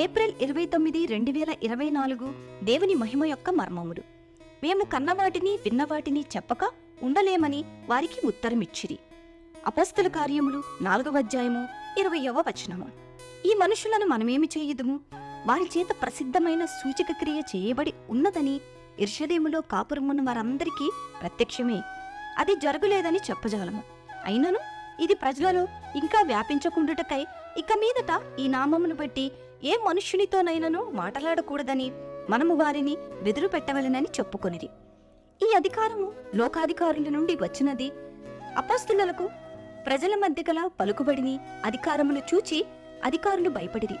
April ఇరవై తొమ్మిది రెండు వేల ఇరవై నాలుగు దేవుని మహిమ యొక్క మర్మములు. మేము కన్నవాటిని విన్నవాటిని చెప్పక ఉండలేమని వారికి ఉత్తరమిచ్చిరి. అపస్తుల కార్యములు నాలుగవ అధ్యాయము ఇరవయవ వచనము. ఈ మనుషులను మనమేమి చేయుదుము? వారి చేత ప్రసిద్ధమైన సూచక క్రియ చేయబడి ఉన్నదని ఇర్షదేములో కాపురమున్న వారందరికీ ప్రత్యక్షమే. అది జరగలేదని చెప్పజాలము. అయినను ఇది ప్రజలలో ఇంకా వ్యాపించకుండుటకై ఇక మీదట ఈ నామమును బట్టి ఏ మనుష్యునితోనైనను మాట్లాడకూడదని మనము వారిని బెదురు పెట్టవలెనని చెప్పుకొనిరి. ఈ అధికారము లోకాధికారుల నుండి వచ్చినది. అపస్తులకు ప్రజల మధ్య గల పలుకుబడిని అధికారమును చూచి అధికారులు భయపడిరి.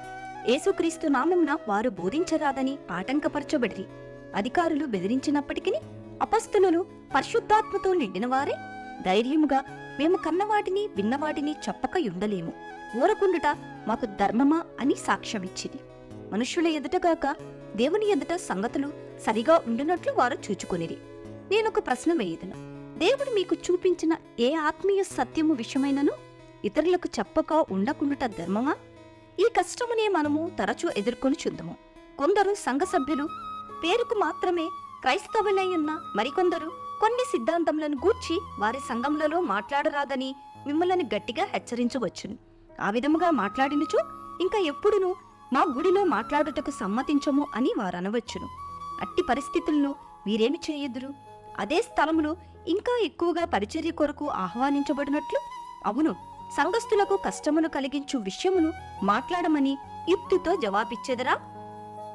యేసుక్రీస్తు నామమున వారు బోధించరాదని ఆటంకపరచబడిరి. అధికారులు బెదిరించినప్పటికీ అపస్తులు పరిశుద్ధాత్మతో నిండినవారే. ధైర్యముగా మేము కన్నవాటిని విన్నవాటిని చెప్పక ఉండలేము. ఊరకుండుట మాకు ధర్మమా అని సాక్ష్యమిచ్చింది. మనుష్యుల ఎదుటగాక దేవుని ఎదుట సంగతులు సరిగా ఉండునట్లు వారు చూచుకొనిరి. నేనొక ప్రశ్న వేయదును. దేవుడు మీకు చూపించిన ఏ ఆత్మీయ సత్యము విషయమైనను ఇతరులకు చెప్పక ఉండకుండుట ధర్మమా? ఈ కష్టమునే మనము తరచూ ఎదుర్కొని చుందము కొందరు సంఘ సభ్యులు పేరుకు మాత్రమే క్రైస్తవులై ఉన్న మరికొందరు కొన్ని సిద్ధాంతములను గూర్చి వారి సంఘములలో మాట్లాడరాదని మిమ్మల్ని గట్టిగా హెచ్చరించవచ్చును. ఆ విధముగా మాట్లాడినచో ఇంకా ఎప్పుడును మా గుడిలో మాట్లాడుటకు సమ్మతించము అని వారనవచ్చును. అట్టి పరిస్థితులను వీరేమి చేయదురు? అదే స్థలములో ఇంకా ఎక్కువగా పరిచర్య కొరకు ఆహ్వానించబడినట్లు? అవును సంఘస్థులకు కష్టమును కలిగించు విషయమును మాట్లాడమని యుక్తితో జవాబిచ్చేదరా?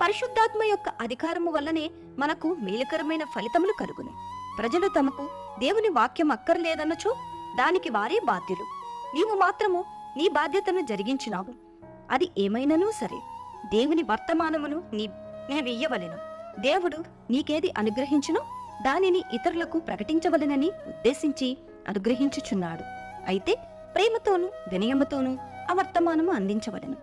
పరిశుద్ధాత్మ యొక్క అధికారము వల్లనే మనకు మేలుకరమైన ఫలితములు కలుగును. ప్రజలు తమకు దేవుని వాక్యం అక్కర్లేదనచో దానికి వారే బాధ్యులు. నీవు మాత్రము నీ బాధ్యతను జరిగించినావు. అది ఏమైనను సరే. దేవుని వర్తమానమును నీ వెయ్యవలెను దేవుడు నీకేది అనుగ్రహించునో దానిని ఇతరులకు ప్రకటించవలెనని ఉద్దేశించి అనుగ్రహించుచున్నాడు. అయితే ప్రేమతోనూ వినయముతోనూ ఆ వర్తమానము అందించవలెను.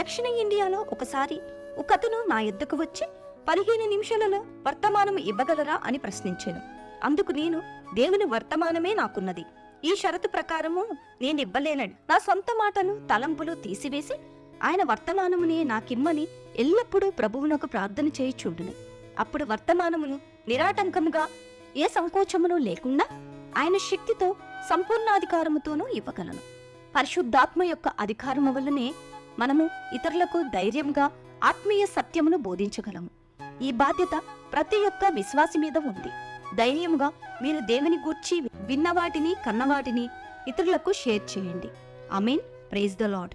దక్షిణ ఇండియాలో ఒకసారి ఒకతను నా ఎద్దకు వచ్చి పదిహేను నిమిషాలలో వర్తమానము ఇవ్వగలరా అని ప్రశ్నించాను. అందుకు నేను దేవుని వర్తమానమే నాకున్నది. ఈ షరతు ప్రకారము నేను ఇవ్వలేనని. నా సొంత మాటలు తలంపులు తీసివేసి ఆయన వర్తమానమునే నాకిమ్మని ఎల్లప్పుడూ ప్రభువునకు ప్రార్థన చేయుచుండును. అప్పుడు వర్తమానమును నిరాటంకముగా ఏ సంకోచమును లేకుండా ఆయన శక్తితో సంపూర్ణాధికారముతోనూ ఇవ్వగలను. పరిశుద్ధాత్మ యొక్క అధికారము వల్లనే మనము ఇతరులకు ధైర్యంగా ఆత్మీయ సత్యమును బోధించగలము. ఈ బాధ్యత ప్రతి ఒక్క విశ్వాసి మీద ఉంది. ధైర్యముగా మీరు దేవుని గూర్చి విన్నవాటిని కన్నవాటిని ఇతరులకు షేర్ చేయండి. I mean praise the Lord